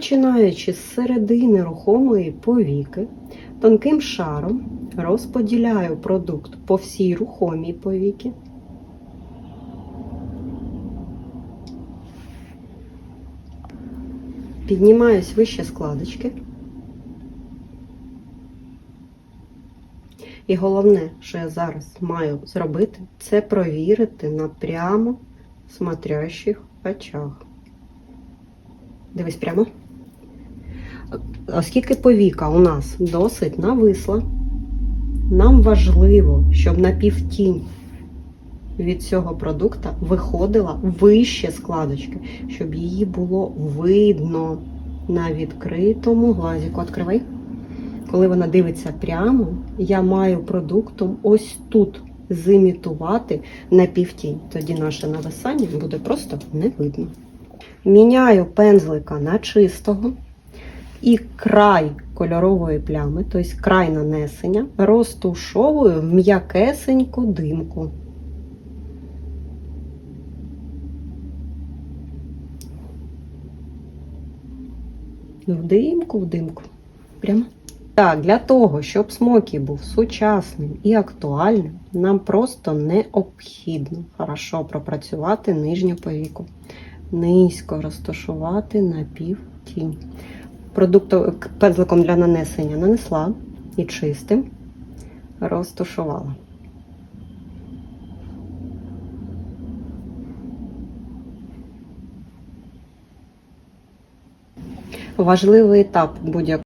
починаючи з середини рухомої повіки, тонким шаром розподіляю продукт по всій рухомій повіки. Піднімаюсь вище складочки. І головне, що я зараз маю зробити, це провірити на прямо смотрящих очах. Дивись прямо. Оскільки повіка у нас досить нависла, нам важливо, щоб напівтінь від цього продукта виходила вище складочки, щоб її було видно на відкритому глазіку. Откривай. Коли вона дивиться прямо, я маю продуктом ось тут зимітувати напівтінь. Тоді наше нависання буде просто не видно. Міняю пензлика на чистого і край кольорової плями, тобто край нанесення, розтушовую в м'якесеньку димку. В димку, в димку. Прямо. Так, для того, щоб смокі був сучасним і актуальним, нам просто необхідно хорошо пропрацювати нижню повіку. Низько розташувати напівтінь. Продуктом пензликом для нанесення нанесла і чистим розтушувала. Важливий етап будь-якого